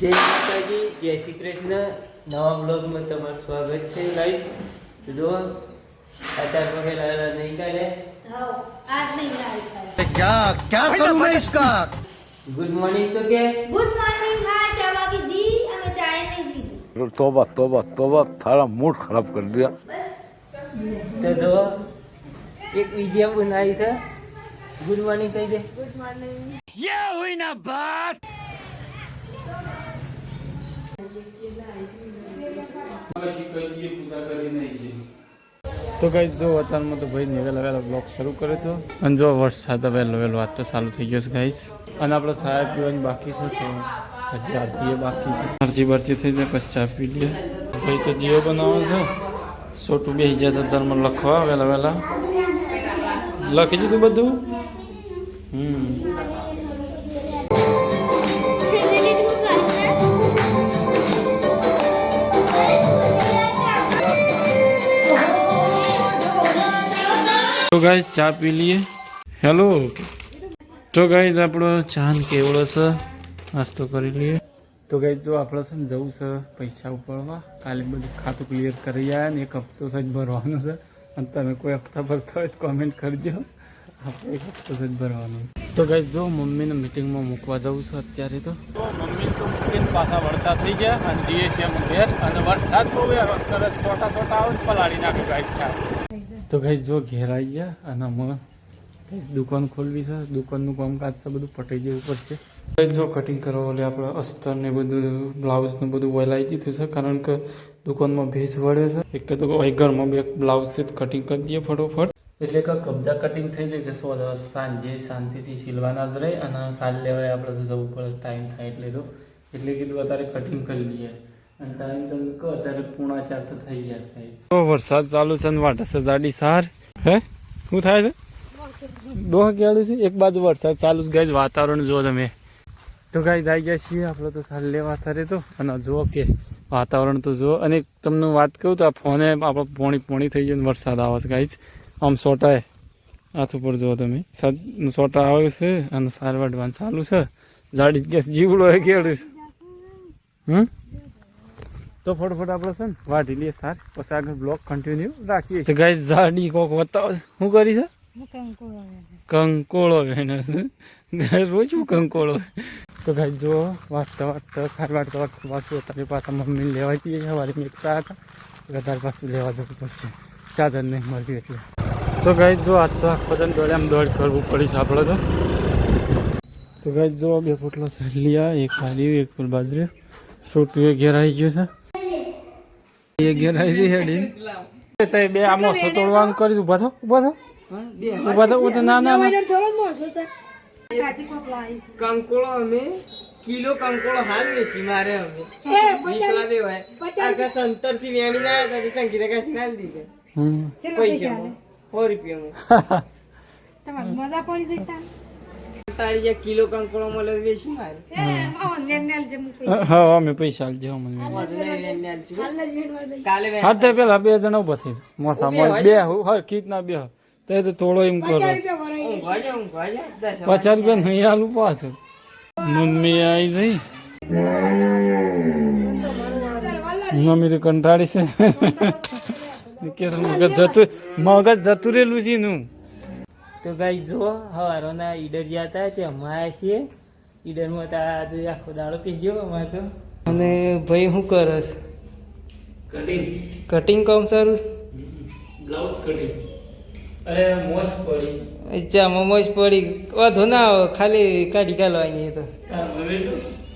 जय माता जी जय श्री कृष्ण नवा ब्लॉग में तमार स्वागत छे गाइस तो जो आता है पहले लाल नहीं का ले आज नहीं लाल क्या क्या करूँ मैं इसका गुड मॉर्निंग तो क्या गुड मॉर्निंग हाँ जब आप दी हमें चाय नहीं दी तोबा तोबा तोबा थारा मूड खराब कर दिया तो जो एक वीडियो बनाई सर गुड मॉर्निंग कहीं गुड मॉर्निंग ये हुई ना बात તો કઈ જો અત્યારમાં તો ભાઈ ને વહેલા વહેલા બ્લોગ શરૂ કર્યો હતો. અને જો વરસાદ વહેલો વહેલો વાત તો ચાલુ થઈ ગયો છે ગાઈસ અને આપણે ચા પીવાની બાકી છે તો હજી આરતી બાકી છે. આરતી બારતી થઈ જાય, પછી ચા પી લઈએ. ભાઈ તો દીવો બનાવે છે. સોટું બે ગયા તો ધર્મ લખવા વહેલા વહેલા. લખી દીધું બધું? હમ. તો ગાય ચા પી લઈએ. હેલો તો ગાય આપણો ચાન કેવડો છે? નાસ્તો કરી લઈએ. તો ગાય જો આપણે છે ને જવું છે પૈસા ઉપાડવા, કાલે બધું ખાતું ક્લિયર કરી આવ્યા ને એક હપ્તો સજ ભરવાનો છે. અને તમે કોઈ હપ્તા ભરતા હોય તો કોમેન્ટ કરજો. આપણે એક હપ્તો સજ ભરવાનો. તો ગાઈસ જો મમ્મીને મિટિંગમાં મૂકવા જવું છે અત્યારે તો. મમ્મી તો મૂકીને પાછા વળતા થઈ ગયા અને જીએસએમ ઘેર. અને વરસાદ બહુ અત્યારે છોટા છોટા આવે પલાળી નાખે ગાઈસ તો કઈ જો ઘેર આવી ગયા અને અમે કઈ દુકાન ખોલવી છે. દુકાનનું કામકાજ છે બધું પટાઈ જવું પડશે. કંઈ જો કટિંગ કરવા એટલે આપણે અસ્તર ને બધું બ્લાઉઝ ને બધું વહેલાઈ દીધું છે કારણ કે દુકાનમાં ભેજ વળે છે. એક તો ઘરમાં બે બ્લાઉઝ છે કટિંગ કરી દઈએ ફટોફટ. એટલે કે કબજા કટિંગ થઈ જાય કે સો સાંજે શાંતિથી સિલવાના જ રહે અને સાંજ લેવાય આપણે જવું પડે ટાઈમ થાય એટલે તો. એટલે કીધું, અત્યારે કટિંગ કરી લઈએ. તો ગયા વરસાદ ચાલુ છે ને વાટે છે જાડી સાર. હે? શું થાય છે? દોહ કેળું છે? એક બાજુ વરસાદ ચાલુ જ ગાય વાતાવરણ જો તમે. તો ગાય જાય ગયા છીએ આપણે તો સાર લેવા તારે તો. અને જુઓ કે વાતાવરણ તો જુઓ. અને તમને વાત કહું તો આ ફોને આપણો પોણી પોણી થઈ ને વરસાદ આવે છે ગાય આમ સોટાય હાથ ઉપર જુઓ તમે. સોટા આવે છે અને સાર વાટવાનું ચાલુ છે. જાડી ગેસ જીવડો કેળું છે. હમ? તો ફટોફટ આપણે છે ને વાઢી લઈએ સાર. પછી આગળ બ્લોક કન્ટિન્યુ રાખીએ છીએ. ગાય ઝાડી કોક બતાવો. શું કરી છે? કંકોળો વહેનો છે. રોજ હું કંકોળો તો ગાય જો વાંચતા વાંચતા સાર વાંચતા વાંચતા પાછું તારી પાછા મમ્મી લેવા જઈએ સવારે મેકતા હતા વધારે પાછું લેવા જવું પડશે. ચાદર નહીં મળ્યું એટલે. તો ગાય જો આજ તો આખો દોડે આમ દોડ કરવું પડીશ આપણે તો. તો ગાય જો બે પોટલા સાર લીયા. એક સારી એક ફૂલ બાજરી. છોટું એ ઘેર આવી ગયું છે. એ ગેરાઈ હેડી. તે બે આમાં સતોડવાનું કરી ઊભા થો ઊભા થો. ઊભા થો થો. ના ના ના કંકોળો અમે કિલો કંકોળો હાલ વેચી મારે અમે. નીકળા દેવાય આખા સંતરથી વેણી ના આવ્યા પછી સંગીતા કાશી ના દીધે. હમ. પૈસા સો રૂપિયા મજા પડી જતા તારી કિલો કંકોળો મળે વેચી મારે. હા અમે પૈસા આલજો મને હા તે પેલા બે જણા ઊભા થઈ મોસા મોય બે હરખી ના બે તે તો થોડો એમ કરો. પચાસ રૂપિયા નહીં આલું પાછું. મમ્મી આવી જઈ મમ્મી તો કંટાળી છે. કે મગજ જતું મગજ જતું રહેલું છે નું તો ગાઈ જો હવારોના ઈડર જતા છે તે અમાયા છીએ. ઈડરમાં તો આજે આખો દાડો પી ગયો અમારે તો. અને ભાઈ શું કરસ કટિંગ કટિંગ કામ સારું? બ્લાઉઝ કટિંગ અરે મોસ પડી. અચ્છા મોમોજ પડી. વાંધો ના આવે ખાલી કાઢી કાઢવાની તો.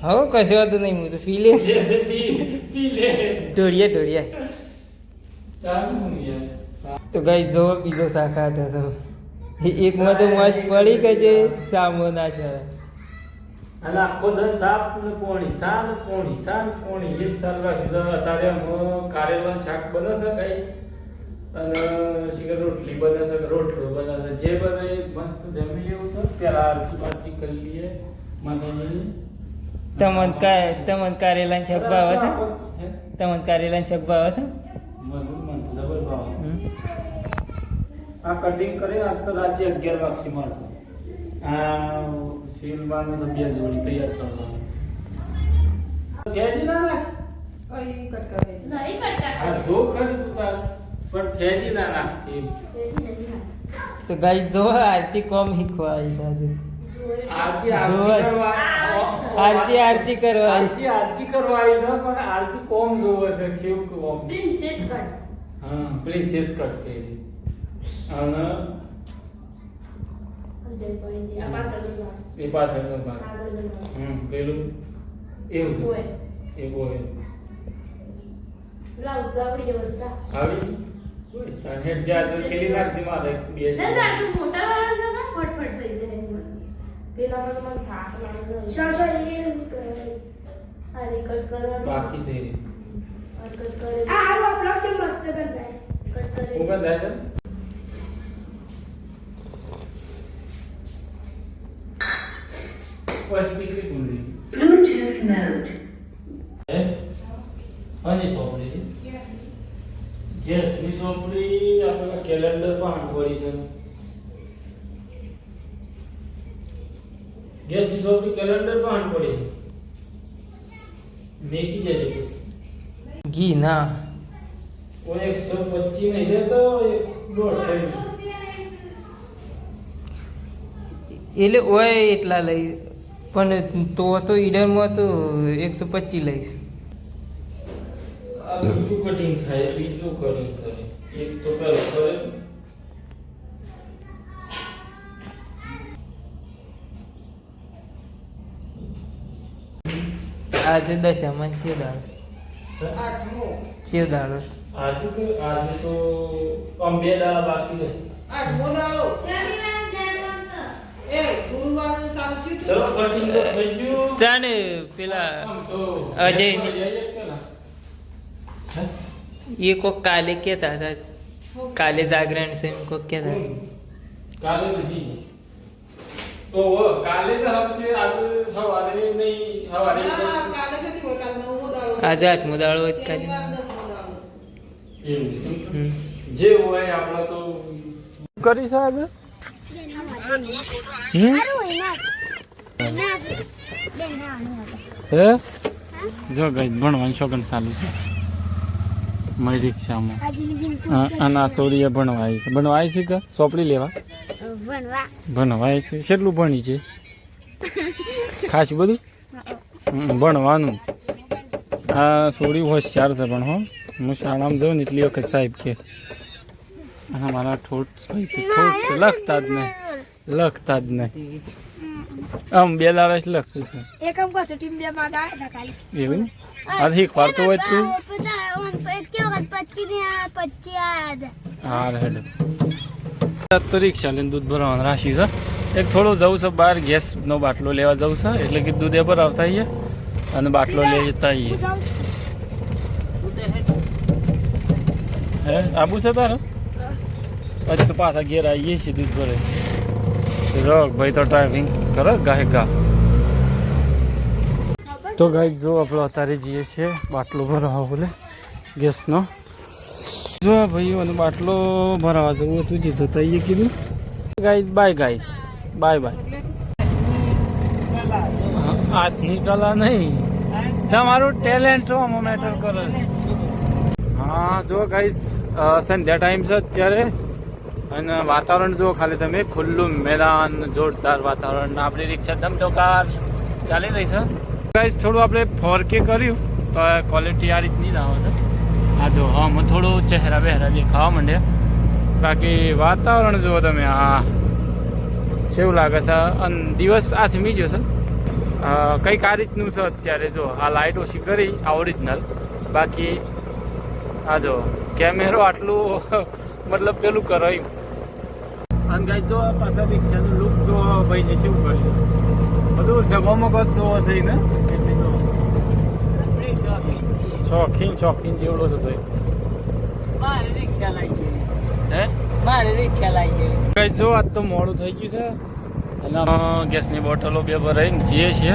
હવે કશું વાંધો નહીં હું તો પી લે. ઢોળિયા ઢોળિયા તો ગાઈ જો બીજો શાક આટો છે. એકમાં તો મોજ પડી કે છે સામો ના છે અને આખો ધન સાપ ને પોણી સાપ ને પોણી સાપ ને પોણી એ જ ચાલવા કીધું અત્યારે આમ કારેલાનું શાક બને છે ગાઈસ અને શીખર રોટલી બને છે રોટલો બને છે. જે બને મસ્ત જમી લેવું છે. પેલા આરચી પારચી કરી લઈએ માતાજી તમન કા તમન કારેલા શાક ભાવે છે? હે? તમન કારેલા શાક ભાવે છે? મને મને જબર ભાવે. આ કટિંગ કરીને આજ તો રાત્રે અગિયાર વાગથી મળતો આ સીલવાનું સભ્ય જોડી તૈયાર કરવાનું ફેરી ના નાખ. નહીં કટકા આ જો ખરી તું તાર પણ ફેજી ના નાખતી તો. ગાઈ જો આરતી કોમ શીખવા આવી આજે. આરતી આરતી આરતી. આરતી. કરવા આરતી આરતી કરવા આવી છે પણ આરતી કોમ જોવે છે શિવ કોમ. પ્રિન્સેસ કટ હા પ્રિન્સેસ કટ છે. અને એ પાછળનો ભાગ. હમ પેલું એવું હોય. છે એવું હોય બ્લાઉઝ આવડી જવું હતા આવી? તાર હેડ જા તો ખેલી નાખજે મારે બે છે. ના ના તું મોટા વાળા છે ને ફટફટ થઈ જાય પેલા મને મને થાક લાગે આ રે કટ કરવાનું બાકી થઈ રહી આ કટ કરે. આ આ આપણો છે મસ્ત ગંધાય કટ કરે. હું કદાચ ફર્સ્ટ ડિગ્રી કુંડલી Bluetooth mode. હે? અને સોપડી. ગેસની સોપડી આપણે કેલેન્ડર પણ આંટવાડી છે. ગેસની સોપડી કેલેન્ડર પણ આંટવાડી છે. મેકી જજે ઘી ના. કોઈ એકસો પચીસ નહીં રહેતો એક દોઢ થઈ એટલે ઓય એટલા લઈ પણ તો તો ઈડરમાં તો એકસો પચીસ લઈશ. કટિંગ થાય? બીજું કટિંગ કરે એક તો પેલું કરે. આજે દશામાં છે દાળ. છે દાળ. આજે આજે તો બે દાડા બાકી રહે. આઠમો દાડો. તાને પેલા અજય એ કોક કાલે કેતા હતા. કાલે જાગરણ છે એમ કોક હતા. કાલે તો છે આજે નહીં કાલે હોય, કાલે નવમો દાડો આજે આઠમો દાડો જ કાલે. જે હોય આપણે તો કરી હમ હે? જો ગઈ ભણવાનું શોખન ચાલુ છે. મારી રિક્ષામાં. અને આ સોરીએ ભણવા આવી છે ભણવા આવી છે. કે? ચોપડી લેવા? ભણવા. આવી છે. કેટલું ભણી છે? ખાસ બધું? ભણવાનું. આ સોરી હોશિયાર છે પણ હો. હું શાળામાં જાઉં ને એટલી વખત સાહેબ કે હા મારા ઠોઠ લખતા જ નહીં. લખતા જ નહીં. આમ બે દાડા જ લખતું છે. એકમ કસો ટીમ બે માં ગાય હતા ખાલી? એવું ને આ હોય તું? હા હેડ. તો રિક્ષા લઈને દૂધ ભરવાનું રાશી છે. એક થોડું જવું છે બહાર ગેસનો બાટલો લેવા જવું છે. એટલે કે દૂધ એ ભરાવતા આવીએ અને બાટલો લઈ જતા આવીએ હે આબુ છે તારે? પછી તો પાછા ઘેર આવીએ છીએ દૂધ ભરે. રોક ભાઈ તો ડ્રાઇવિંગ કરે, ગાહે ગા. તો ગાઈ જો આપણે અત્યારે જઈએ છીએ બાટલો ભરાવા બોલે, ગેસનો. જો ભાઈ મને બાટલો ભરાવા જવું હતું, જે જતા આવીએ કીધું. Guys bye guys bye bye આજની કલા નહીં. તમારું ટેલેન્ટ આમાં મેટર કરે હા, જો ગાઈઝ સંધ્યા ટાઈમ છે અત્યારે. અને વાતાવરણ જો ખાલી તમે, ખુલ્લું મેદાન, જોરદાર વાતાવરણ, આપણી રિક્ષા ધમધોકાર ચાલી રહી છે. ગાઈઝ થોડું આપણે ફોર કે કર્યું, તો ક્વોલિટી આ રીતની જ આવે છે. આ જો, હું થોડું ચહેરા બહેરા દેખાવા માંડ્યા બાકી વાતાવરણ જુઓ તમે, હા. કેવું લાગે છે? અને દિવસ આથમી ગયો છે. કંઈક આ રીતનું છે અત્યારે, જો, આ લાઇટ ઓછી કરી, આ ઓરિજિનલ બાકી, આ જો. કેમેરો આટલું મતલબ પેલું કરાયું. અને ગાય જો આ પાછા રિક્ષાનું લુક જો ભાઈ છે શું કર્યું બધું જગમગ જ જોવો છે ને? એટલે જો શોખીન શોખીન જેવડો છે ભાઈ. મારે રિક્ષા લાગી ગઈ હે? મારે રિક્ષા લાગી ગઈ ગાય જો આજ તો મોડું થઈ ગયું છે. અને ગેસની બોટલો બે ભરાઈને જઈએ છીએ.